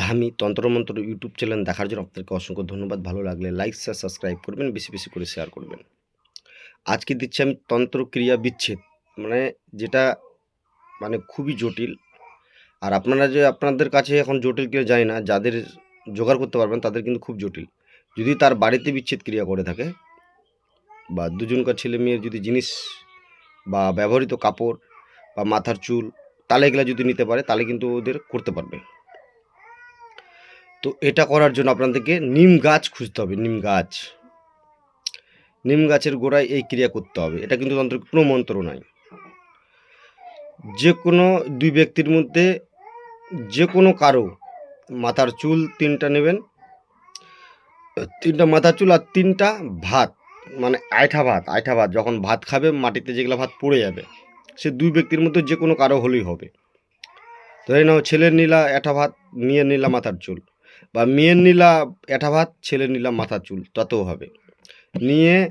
ধামি তন্ত্রমন্ত্র YouTube channel দেখার জন্য আপনাদেরকে অসংখ্য ধন্যবাদ। ভালো লাগলে লাইক শেয়ার সাবস্ক্রাইব করবেন, বেশি বেশি করে শেয়ার করবেন। আজকে দিচ্ছি আমি তন্ত্র ক্রিয়া বিচ্ছেদ মানে যেটা মানে খুবই জটিল। আর আপনারা যে আপনাদের কাছে এখন জটিল কেউ যায় না, যাদের জোগাড় করতে পারবেন তাদের কিন্তু খুব জটিল। যদি তার বাড়িতে বিচ্ছেদ ক্রিয়া করে থাকে বা দুজনকার ছেলে মেয়ের যদি জিনিস বা ব্যবহৃত কাপড় বা মাথার চুল তাহলে এগুলা যদি নিতে পারে তাহলে কিন্তু ওদের করতে পারবে। তো এটা করার জন্য আপনাদেরকে নিম গাছ খুঁজতে হবে, নিম গাছ। নিম গাছের গোড়ায় এই ক্রিয়া করতে হবে। এটা কিন্তু তন্ত্র কোনো মন্ত্র নাই। যে কোনো দুই ব্যক্তির মধ্যে যে কোনো কারও মাথার চুল তিনটা নেবেন, তিনটা মাথার চুল আর তিনটা ভাত মানে আয়ঠা ভাত আয়ঠা ভাত। যখন ভাত খাবে, মাটিতে যেগুলো ভাত পড়ে যাবে, সে দুই ব্যক্তির মধ্যে যে কোনো কারও হলেই হবে। ধরে নাও ছেলের নীলা এঠা ভাত নিয়ে নীলা মাথার চুল। বা মেয়ের নিলা এঠা ভাত, ছেলের নিলা মাথা চুল, তাতেও হবে। নিয়ে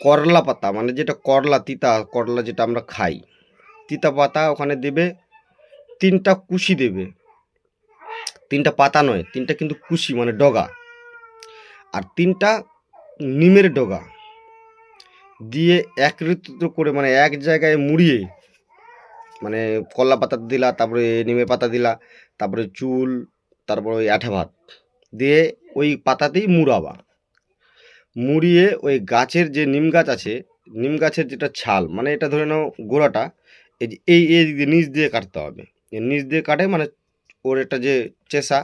করলা পাতা মানে যেটা করলা, তিতা করলা যেটা আমরা খাই, তিতা পাতা ওখানে দেবে, তিনটা কুশি দেবে। তিনটা পাতা নয়, তিনটা কিন্তু কুশি মানে ডগা। আর তিনটা নিমের ডগা। দিয়ে একত্রিত করে মানে এক জায়গায় মুড়িয়ে মানে কলা পাতা দিলা, তারপরে নিমের পাতা দিলা, তারপরে চুল তারপরে ওই আঠা ভাত। দিয়ে ওই পাতাতেই মুড়াবা। মুড়িয়ে ওই গাছের যে নিম গাছ আছে, নিম গাছের যেটা ছাল মানে এটা ধরে নাও গোড়াটা, এই যে এই দিক নিচ দিয়ে কাটতে হবে। নিচ দিয়ে কাটে মানে ওর একটা যে চেষা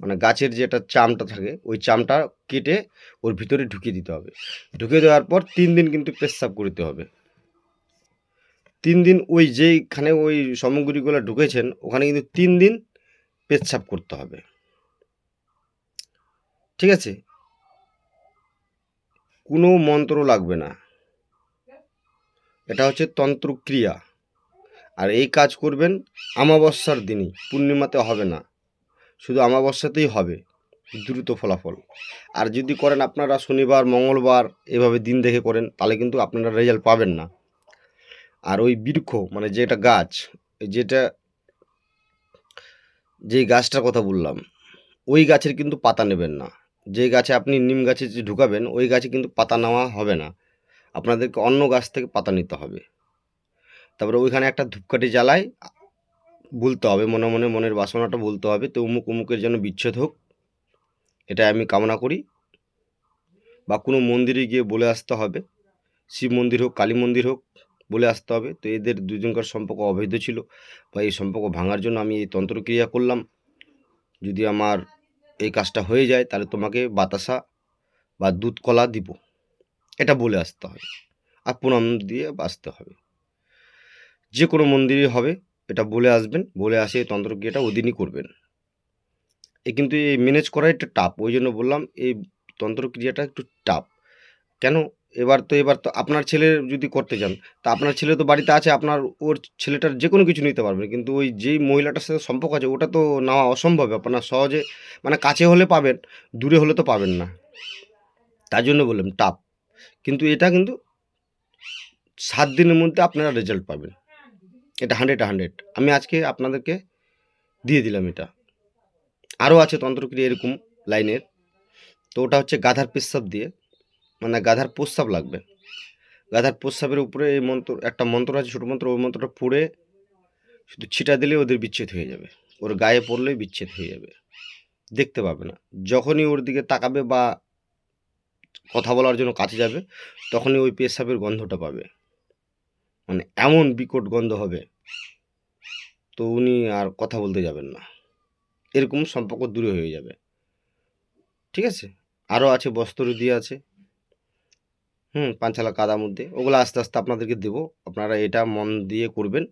মানে গাছের যেটা চামটা থাকে, ওই চামটা কেটে ওর ভিতরে ঢুকিয়ে দিতে হবে। ঢুকিয়ে দেওয়ার পর তিন দিন কিন্তু পেশাব করতে হবে। তিন দিন ওই যেইখানে ওই সামগ্রীগুলো ঢুকেছেন, ওখানে কিন্তু তিন দিন পেচ্ছাপ করতে হবে। ঠিক আছে? কোনো মন্ত্র লাগবে না। এটা হচ্ছে তন্ত্রক্রিয়া। আর এই কাজ করবেন আমাবস্যার দিনই। পূর্ণিমাতে হবে না। শুধু আমাবস্যাতেই হবে দ্রুত ফলাফল। আর যদি করেন আপনারা শনিবার, মঙ্গলবার এভাবে দিন দেখে করেন, তাহলে কিন্তু আপনারা রেজাল্ট পাবেন না। আর ওই বৃক্ষ মানে যেটা গাছ, যেটা যেই গাছটার কথা বললাম, ওই গাছের কিন্তু পাতা নেবেন না। যে গাছে আপনি নিম গাছে যে ঢুকাবেন, ওই গাছে কিন্তু পাতা নেওয়া হবে না। আপনাদেরকে অন্য গাছ থেকে পাতা নিতে হবে। তারপরে ওইখানে একটা ধূপকাঠি জ্বালায় বলতে হবে, মনে মনে মনের বাসনাটা বলতে হবে, তো উমুক উমুকের জন্য বিচ্ছেদ হোক এটা আমি কামনা করি। বা কোনো মন্দিরে গিয়ে বলে আসতে হবে, শিব মন্দির হোক, কালী মন্দির হোক বলে আসতে হবে। তো এদের দুজনকার সম্পর্ক অবৈধ ছিল বা এই সম্পর্ক ভাঙার জন্য আমি এই তন্ত্রক্রিয়া করলাম। যদি আমার এই কাজটা হয়ে যায়, তাহলে তোমাকে বাতাসা বা দুধ কলা দিব। এটা বলে আসতে হবে। আর প্রণাম দিয়ে আসতে হবে। যে কোনো মন্দিরে হবে, এটা বলে আসবেন। বলে আসে এই তন্ত্রক্রিয়াটা ওদিনই করবেন। এ কিন্তু এই ম্যানেজ করা একটু টাফ ওই জন্য বললাম, এই তন্ত্রক্রিয়াটা একটু টাফ কেন? এবার তো এবার তো আপনার ছেলে যদি করতে চান তা আপনার ছেলে তো বাড়িতে আছে, আপনার ওর ছেলেটার যে কোনো কিছু নিতে পারবে। কিন্তু ওই যেই মহিলাটার সাথে সম্পর্ক আছে, ওটা তো নেওয়া অসম্ভব আপনার সহজে মানে কাছে হলে পাবেন, দূরে হলে তো পাবেন না। তার জন্য বললাম টাফ কিন্তু এটা কিন্তু সাত দিনের মধ্যে আপনারা রেজাল্ট পাবেন। এটা হান্ড্রেড হান্ড্রেড আমি আজকে আপনাদেরকে দিয়ে দিলাম এটা। আরও আছে তন্ত্রক্রিয়া এরকম লাইনের। তো ওটা হচ্ছে গাধার পেশাব দিয়ে। মানে গাধার প্রস্রাব লাগবে। গাধার প্রস্রাবের উপরে এই মন্ত্র, একটা মন্ত্র আছে, ছোটো মন্ত্র, ওই মন্ত্রটা পড়ে শুধু ছিটা দিলে ওদের বিচ্ছেদ হয়ে যাবে। ওর গায়ে পড়লেই বিচ্ছেদ হয়ে যাবে। দেখতে পাবে না। যখনই ওর দিকে তাকাবে বা কথা বলার জন্য কাছে যাবে, তখনই ওই পেশাবের গন্ধটা পাবে। মানে এমন বিকট গন্ধ হবে, তো উনি আর কথা বলতে যাবেন না। এরকম সম্পর্ক দূরে হয়ে যাবে। ঠিক আছে? আরও আছে, বস্ত্র দিয়ে আছে। হুম পাঁচশালা কাদা মধ্যে। ওগুলো আস্তে আস্তে আপনাদেরকে দেবো। আপনারা এটা মন দিয়ে করবেন,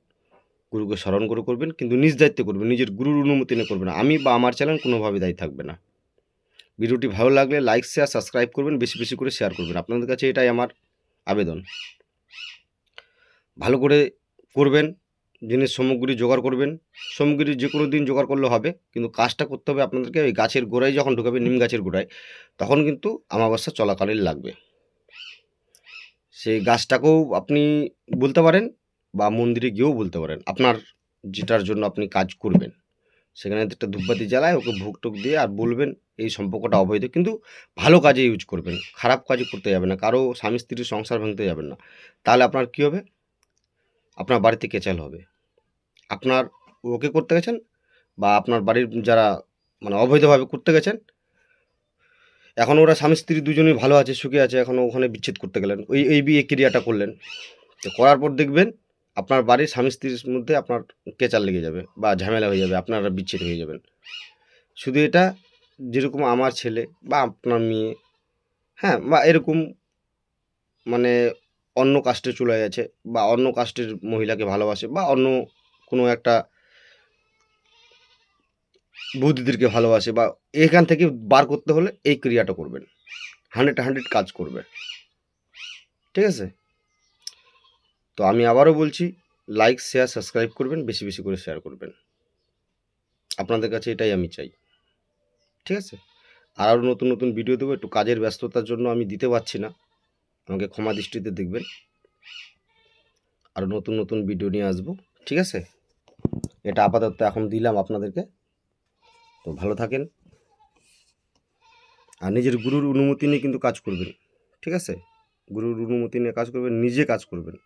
গুরুকে স্মরণ করে করবেন, কিন্তু নিজ দায়িত্বে করবেন, নিজের গুরুর অনুমতি নিয়ে করবেন আমি বা আমার চ্যানেল কোনোভাবে দায়ী থাকবে না। ভিডিওটি ভালো লাগলে লাইক, শেয়ার, সাবস্ক্রাইব করবেন, বেশি বেশি করে শেয়ার করবেন। আপনাদের কাছে এটাই আমার আবেদন। ভালো করে করবেন, জিনিস সামগ্রী জোগাড় করবেন। সামগ্রী যে কোনো দিন জোগাড় করলে হবে, কিন্তু কাজটা করতে হবে আপনাদেরকে। ওই গাছের গোড়ায় যখন ঢুকাবে নিম গাছের গোড়ায়, তখন কিন্তু আমাবস্যা চলাকালীন লাগবে। সেই গাছটাকেও আপনি বলতে পারেন বা মন্দিরে গিয়েও বলতে পারেন। আপনার যেটার জন্য আপনি কাজ করবেন। সেখানে একটা ধূপবাতি জ্বালায় ওকে ভোগ টোক দিয়ে আর বলবেন এই সম্পর্কটা অবৈধ। কিন্তু ভালো কাজে ইউজ করবেন। খারাপ কাজে করতে যাবেন না। কারও স্বামী স্ত্রীর সংসার ভাঙতে যাবেন না। তাহলে আপনার কী হবে? আপনার বাড়িতে কেচাল হবে। আপনার ওকে করতে গেছেন বা আপনার বাড়ির যারা মানে অবৈধভাবে করতে গেছেন এখন ওরা স্বামী স্ত্রী দুজনেই ভালো আছে, সুখে আছে, এখন ওখানে বিচ্ছেদ করতে গেলেন। ওই, এই বিয়ে ক্রিয়াটা করলেন। তো করার পর দেখবেন আপনার বাড়ির স্বামী স্ত্রীর মধ্যে আপনার কেচাল লেগে যাবে বা ঝামেলা হয়ে যাবে, আপনারা বিচ্ছেদ হয়ে যাবেন। শুধু এটা যেরকম আমার ছেলে বা আপনার মেয়ে হ্যাঁ বা এরকম মানে অন্য কাস্টে চলে গেছে বা অন্য কাস্টের মহিলাকে ভালোবাসে বা অন্য কোনো একটা বৌদিদেরকে ভালোবাসে বা এখান থেকে বার করতে হলে এই ক্রিয়াটা করবেন। হান্ড্রেড হান্ড্রেড কাজ করবে। ঠিক আছে? তো আমি আবারও বলছি, লাইক, শেয়ার, সাবস্ক্রাইব করবেন, বেশি বেশি করে শেয়ার করবেন। আপনাদের কাছে এটাই আমি চাই। ঠিক আছে? আর আরও নতুন নতুন ভিডিও দেবো, একটু কাজের ব্যস্ততার জন্য আমি দিতে পারছি না। আমাকে ক্ষমা দৃষ্টিতে দেখবেন। আরও নতুন নতুন ভিডিও নিয়ে আসব। ঠিক আছে? এটা আপাতত এখন দিলাম আপনাদেরকে। তো ভালো থাকেন। আর নিজের গুরুর অনুমতি নিয়ে কিন্তু কাজ করবেন, ঠিক আছে? গুরুর অনুমতি নিয়ে কাজ করবেন, নিজে কাজ করবেন।